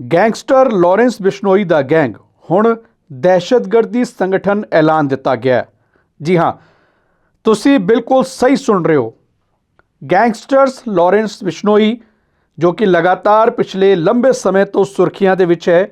Gangster Lawrence Bishnoi ਦਾ gang ਹੁਣ ਦਹਿਸ਼ਤਗਰਦੀ ਸੰਗਠਨ ਐਲਾਨ ਦਿੱਤਾ ਗਿਆ ਜੀ ਹਾਂ, ਤੁਸੀਂ ਬਿਲਕੁਲ ਸਹੀ ਸੁਣ ਰਹੇ ਹੋ। ਗੈਂਗਸਟਰਸ ਲਾਰੈਂਸ ਬਿਸ਼ਨੋਈ, ਜੋ ਕਿ ਲਗਾਤਾਰ ਪਿਛਲੇ ਲੰਬੇ ਸਮੇਂ ਤੋਂ ਸੁਰਖੀਆਂ ਦੇ ਵਿੱਚ ਹੈ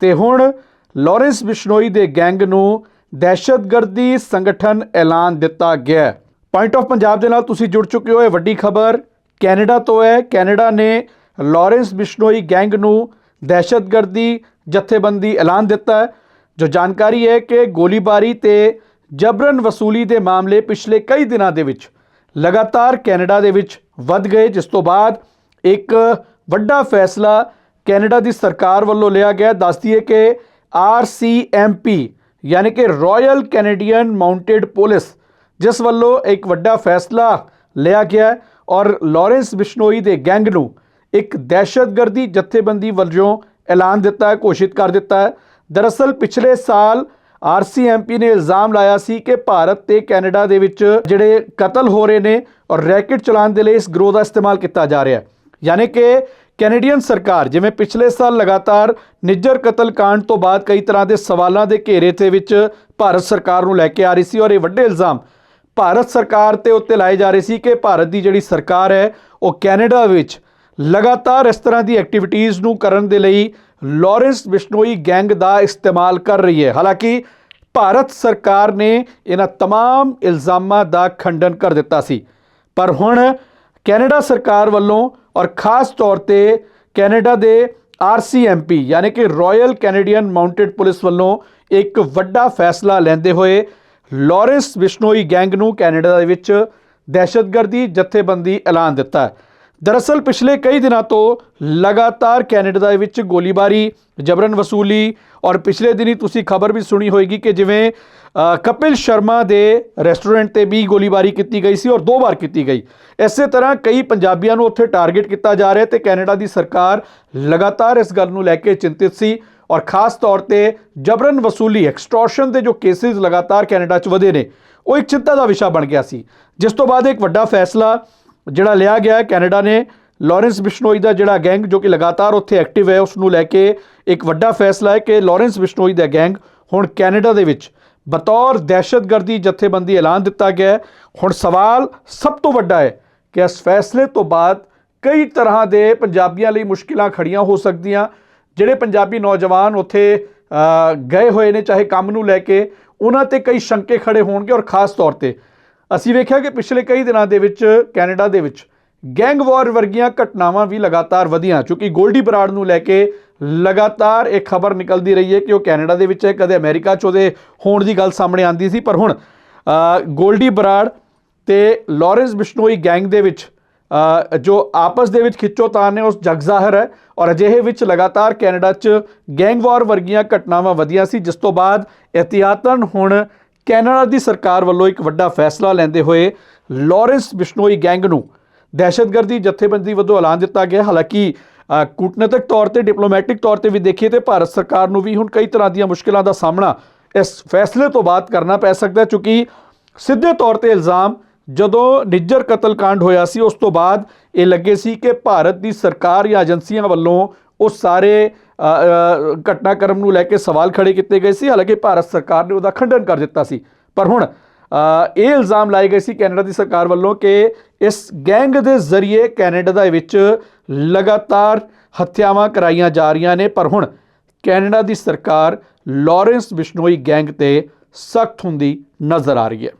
ਤੇ ਹੁਣ ਲਾਰੈਂਸ ਬਿਸ਼ਨੋਈ ਦੇ ਗੈਂਗ ਨੂੰ ਦਹਿਸ਼ਤਗਰਦੀ ਸੰਗਠਨ ਐਲਾਨ ਦਿੱਤਾ ਗਿਆ ਪੁਆਇੰਟ ਆਫ ਪੰਜਾਬ ਦੇ ਨਾਲ ਤੁਸੀਂ ਜੁੜ ਚੁੱਕੇ ਹੋ, ਇਹ ਵੱਡੀ ਖਬਰ ਕੈਨੇਡਾ ਤੋਂ ਹੈ। ਕੈਨੇਡਾ ਨੇ ਲਾਰੈਂਸ ਬਿਸ਼ਨੋਈ ਗੈਂਗ ਨੂੰ ਦਹਿਸ਼ਤਗਰਦੀ ਜਥੇਬੰਦੀ ਐਲਾਨ ਦਿੱਤਾ ਹੈ, ਜੋ ਜਾਣਕਾਰੀ ਹੈ ਕਿ ਗੋਲੀਬਾਰੀ ਤੇ ਜਬਰਨ ਵਸੂਲੀ ਦੇ ਮਾਮਲੇ ਪਿਛਲੇ ਕਈ ਦਿਨਾਂ ਦੇ ਵਿੱਚ ਲਗਾਤਾਰ ਕੈਨੇਡਾ ਦੇ ਵਿੱਚ ਵੱਧ ਗਏ, ਜਿਸ ਤੋਂ ਬਾਅਦ ਇੱਕ ਵੱਡਾ ਫੈਸਲਾ ਕੈਨੇਡਾ ਦੀ ਸਰਕਾਰ ਵੱਲੋਂ ਲਿਆ ਗਿਆ। ਦੱਸਦੀ ਹੈ ਕਿ RCMP ਯਾਨੀ ਕਿ ਰਾਇਲ ਕੈਨੇਡੀਅਨ ਮਾਊਂਟਡ ਪੁਲਿਸ ਜਿਸ ਵੱਲੋਂ ਇੱਕ ਵੱਡਾ ਫੈਸਲਾ ਲਿਆ ਗਿਆ ਔਰ ਲਾਰੈਂਸ ਬਿਸ਼ਨੋਈ ਦੇ ਗੈਂਗ ਨੂੰ ਇੱਕ ਦਹਿਸ਼ਤਗਰਦੀ ਜਥੇਬੰਦੀ ਵਜੋਂ ਐਲਾਨ ਦਿੱਤਾ ਹੈ ਘੋਸ਼ਿਤ ਕਰ ਦਿੱਤਾ ਹੈ ਦਰਅਸਲ ਪਿਛਲੇ ਸਾਲ ਆਰਸੀਐਮਪੀ ਨੇ ਇਲਜ਼ਾਮ ਲਾਇਆ ਸੀ ਕਿ ਭਾਰਤ ਤੇ ਕੈਨੇਡਾ ਦੇ ਵਿੱਚ ਜਿਹੜੇ ਕਤਲ ਹੋ ਰਹੇ ਨੇ ਔਰ ਰੈਕੇਟ ਚਲਾਉਣ ਦੇ ਲਈ ਇਸ ਗਰੋਹ ਦਾ ਇਸਤੇਮਾਲ ਕੀਤਾ ਜਾ ਰਿਹਾ ਹੈ ਯਾਨੀ ਕਿ ਕੈਨੇਡੀਅਨ ਸਰਕਾਰ ਜਿਵੇਂ ਪਿਛਲੇ ਸਾਲ ਲਗਾਤਾਰ ਨਿੱਜਰ ਕਤਲ ਕਾਂਡ ਤੋਂ ਬਾਅਦ ਕਈ ਤਰ੍ਹਾਂ ਦੇ ਸਵਾਲਾਂ ਦੇ ਘੇਰੇ ਤੇ ਵਿੱਚ ਭਾਰਤ ਸਰਕਾਰ ਨੂੰ ਲੈ ਕੇ ਆ ਰਹੀ ਸੀ ਔਰ ਇਹ ਵੱਡੇ ਇਲਜ਼ਾਮ ਭਾਰਤ ਸਰਕਾਰ ਤੇ ਉੱਤੇ ਲਾਏ ਜਾ ਰਹੇ ਸੀ ਕਿ ਭਾਰਤ ਦੀ ਜਿਹੜੀ ਸਰਕਾਰ ਹੈ ਉਹ ਕੈਨੇਡਾ ਵਿੱਚ ਲਗਾਤਾਰ ਇਸ ਤਰ੍ਹਾਂ ਦੀ ਐਕਟੀਵਿਟੀਜ਼ ਨੂੰ ਕਰਨ ਦੇ ਲਈ ਲਾਰੈਂਸ ਬਿਸ਼ਨੋਈ ਗੈਂਗ ਦਾ ਇਸਤੇਮਾਲ ਕਰ ਰਹੀ ਹੈ ਹਾਲਾਂਕਿ ਭਾਰਤ ਸਰਕਾਰ ਨੇ ਇਹਨਾਂ तमाम ਇਲਜ਼ਾਮਾਂ ਦਾ ਖੰਡਨ ਕਰ ਦਿੱਤਾ ਸੀ ਪਰ ਹੁਣ ਕੈਨੇਡਾ ਸਰਕਾਰ ਵੱਲੋਂ ਔਰ ਖਾਸ ਤੌਰ ਤੇ ਕੈਨੇਡਾ ਦੇ RCMP ਯਾਨੀ ਕਿ ਰਾਇਲ ਕੈਨੇਡੀਅਨ ਮਾਊਂਟਡ ਪੁਲਿਸ ਵੱਲੋਂ ਇੱਕ ਵੱਡਾ ਫੈਸਲਾ ਲੈਂਦੇ ਹੋਏ ਲਾਰੈਂਸ ਬਿਸ਼ਨੋਈ ਗੈਂਗ ਨੂੰ ਕੈਨੇਡਾ ਦੇ ਵਿੱਚ ਦਹਿਸ਼ਤਗਰਦੀ ਜਥੇਬੰਦੀ ਐਲਾਨ ਦਿੱਤਾ ਹੈ ਦਰਅਸਲ ਪਿਛਲੇ ਕਈ ਦਿਨਾਂ ਤੋਂ ਲਗਾਤਾਰ ਕੈਨੇਡਾ ਦੇ ਵਿੱਚ ਗੋਲੀਬਾਰੀ, ਜਬਰਨ ਵਸੂਲੀ ਔਰ ਪਿਛਲੇ ਦਿਨੀ ਤੁਸੀਂ ਖਬਰ ਵੀ ਸੁਣੀ ਹੋਏਗੀ ਕਿ ਜਿਵੇਂ ਕਪਿਲ ਸ਼ਰਮਾ ਦੇ ਰੈਸਟੋਰੈਂਟ ਤੇ ਵੀ ਗੋਲੀਬਾਰੀ ਕੀਤੀ ਗਈ ਸੀ ਔਰ ਦੋ ਵਾਰ ਕੀਤੀ ਗਈ। ਇਸੇ ਤਰ੍ਹਾਂ ਕਈ ਪੰਜਾਬੀਆਂ ਨੂੰ ਉੱਥੇ ਟਾਰਗੇਟ ਕੀਤਾ ਜਾ ਰਿਹਾ ਤੇ ਕੈਨੇਡਾ ਦੀ ਸਰਕਾਰ ਲਗਾਤਾਰ ਇਸ ਗੱਲ ਨੂੰ ਲੈ ਕੇ ਚਿੰਤਿਤ ਸੀ ਔਰ ਖਾਸ ਤੌਰ ਤੇ ਜਬਰਨ ਵਸੂਲੀ, ਐਕਸਟੋਰਸ਼ਨ ਦੇ ਜੋ ਕੇਸਿਸ ਲਗਾਤਾਰ ਕੈਨੇਡਾ 'ਚ ਵਧੇ ਨੇ, ਉਹ ਇੱਕ ਚਿੰਤਾ ਦਾ ਵਿਸ਼ਾ ਬਣ ਗਿਆ ਸੀ। ਜਿਸ ਤੋਂ ਬਾਅਦ ਇੱਕ ਵੱਡਾ ਫੈਸਲਾ ਜਿਹੜਾ ਲਿਆ ਗਿਆ ਕੈਨੇਡਾ ਨੇ। ਲਾਰੈਂਸ ਬਿਸ਼ਨੋਈ ਦਾ ਜਿਹੜਾ ਗੈਂਗ ਜੋ ਕਿ ਲਗਾਤਾਰ ਉੱਥੇ ਐਕਟਿਵ ਹੈ ਉਸ ਨੂੰ ਲੈ ਕੇ ਇੱਕ ਵੱਡਾ ਫੈਸਲਾ ਹੈ ਕਿ ਲਾਰੈਂਸ ਬਿਸ਼ਨੋਈ ਦਾ ਗੈਂਗ ਹੁਣ ਕੈਨੇਡਾ ਦੇ ਵਿੱਚ। ਬਤੌਰ ਦਹਿਸ਼ਤਗਰਦੀ ਜਥੇਬੰਦੀ ਐਲਾਨ ਦਿੱਤਾ ਗਿਆ ਹੁਣ ਸਵਾਲ ਸਭ ਤੋਂ ਵੱਡਾ ਹੈ ਕਿ ਇਸ ਫੈਸਲੇ ਤੋਂ ਬਾਅਦ ਕਈ ਤਰ੍ਹਾਂ ਦੇ ਪੰਜਾਬੀਆਂ ਲਈ ਮੁਸ਼ਕਿਲਾਂ ਖੜੀਆਂ ਹੋ ਸਕਦੀਆਂ, ਜਿਹੜੇ ਪੰਜਾਬੀ ਨੌਜਵਾਨ ਉੱਥੇ ਗਏ ਹੋਏ ਨੇ, ਚਾਹੇ ਕੰਮ ਨੂੰ ਲੈ ਕੇ, ਉਹਨਾਂ ਤੇ ਕਈ ਸ਼ੰਕੇ ਖੜੇ ਹੋਣਗੇ ਔਰ ਖਾਸ ਤੌਰ ਤੇ ਅਸੀਂ ਵੇਖਿਆ ਕਿ ਪਿਛਲੇ ਕਈ ਦਿਨਾਂ ਦੇ ਵਿੱਚ ਕੈਨੇਡਾ ਦੇ ਵਿੱਚ ਗੈਂਗ ਵਾਰ ਵਰਗੀਆਂ ਘਟਨਾਵਾਂ ਵੀ ਲਗਾਤਾਰ ਵਧੀਆਂ ਕਿਉਂਕਿ ਗੋਲਡੀ ਬਰਾੜ ਨੂੰ ਲੈ ਕੇ ਲਗਾਤਾਰ ਇਹ ਖਬਰ ਨਿਕਲਦੀ ਰਹੀ ਹੈ ਕਿ ਉਹ ਕੈਨੇਡਾ ਦੇ ਵਿੱਚ ਹੈ ਕਦੇ ਅਮਰੀਕਾ 'ਚ ਉਹਦੇ ਹੋਣ ਦੀ ਗੱਲ ਸਾਹਮਣੇ ਆਂਦੀ ਸੀ ਪਰ ਹੁਣ ਅ, ਗੋਲਡੀ ਬਰਾੜ ਤੇ ਲਾਰੈਂਸ ਬਿਸ਼ਨੋਈ ਗੈਂਗ ਦੇ ਵਿੱਚ ਜੋ ਆਪਸ ਦੇ ਵਿੱਚ ਖਿੱਚੋਤਾਣ ਨੇ ਉਸ ਜਗਜ਼ਾਹਰ ਹੈ ਔਰ ਅਜਿਹੇ ਵਿੱਚ ਲਗਾਤਾਰ ਕੈਨੇਡਾ 'ਚ ਗੈਂਗ ਵਾਰ ਵਰਗੀਆਂ ਘਟਨਾਵਾਂ ਵਧੀਆਂ ਸੀ ਜਿਸ ਤੋਂ ਬਾਅਦ ਇਹਤਿਆਤਨ ਹੁਣ ਕੈਨੇਡਾ ਦੀ ਸਰਕਾਰ ਵੱਲੋਂ ਇੱਕ ਵੱਡਾ ਫੈਸਲਾ ਲੈਂਦੇ ਹੋਏ ਲਾਰੈਂਸ ਬਿਸ਼ਨੋਈ ਗੈਂਗ ਨੂੰ ਦਹਿਸ਼ਤਗਰਦੀ ਜਥੇਬੰਦੀ ਵੱਲੋਂ ਐਲਾਨ ਦਿੱਤਾ ਗਿਆ। ਹਾਲਾਂਕਿ ਅ, ਕੂਟਨੀਤਿਕ ਤੌਰ ਤੇ ਡਿਪਲੋਮੈਟਿਕ ਤੌਰ ਤੇ ਵੀ ਦੇਖੀਏ ਤੇ ਭਾਰਤ ਸਰਕਾਰ ਨੂੰ ਵੀ ਹੁਣ ਕਈ ਤਰ੍ਹਾਂ ਦੀਆਂ ਮੁਸ਼ਕਲਾਂ ਦਾ ਸਾਹਮਣਾ ਇਸ ਫੈਸਲੇ ਤੋਂ ਬਾਅਦ ਕਰਨਾ ਪੈ ਸਕਦਾ ਕਿਉਂਕਿ ਸਿੱਧੇ ਤੌਰ ਤੇ ਇਲਜ਼ਾਮ ਜਦੋਂ ਨਿੱਜਰ ਕਤਲकांड ਹੋਇਆ ਸੀ ਉਸ ਤੋਂ ਬਾਅਦ ਇਹ ਲੱਗੇ ਸੀ ਕਿ ਭਾਰਤ ਦੀ ਸਰਕਾਰ ਜਾਂ ਏਜੰਸੀਆਂ ਵੱਲੋਂ ਉਹ ਸਾਰੇ ਘਟਨਾਕ੍ਰਮ ਨੂੰ ਲੈ ਕੇ ਸਵਾਲ ਖੜੇ ਕੀਤੇ ਗਏ ਸੀ। ਹਾਲਾਂਕਿ ਭਾਰਤ ਸਰਕਾਰ ਨੇ ਉਹਦਾ ਖੰਡਨ ਕਰ ਦਿੱਤਾ ਸੀ। ਪਰ ਹੁਣ ਇਹ ਇਲਜ਼ਾਮ ਲਾਏ ਗਏ ਸੀ ਕੈਨੇਡਾ ਦੀ ਸਰਕਾਰ ਵੱਲੋਂ ਕਿ ਇਸ ਗੈਂਗ ਦੇ ਜ਼ਰੀਏ ਕੈਨੇਡਾ ਦੇ ਵਿੱਚ ਲਗਾਤਾਰ ਹੱਤਿਆਵਾਂ ਕਰਾਈਆਂ ਜਾ ਰਹੀਆਂ ਨੇ। ਪਰ ਹੁਣ, ਕੈਨੇਡਾ ਦੀ ਸਰਕਾਰ ਲਾਰੈਂਸ ਬਿਸ਼ਨੋਈ ਗੈਂਗ ਤੇ ਸਖਤ ਹੁੰਦੀ ਨਜ਼ਰ ਆ ਰਹੀ ਹੈ।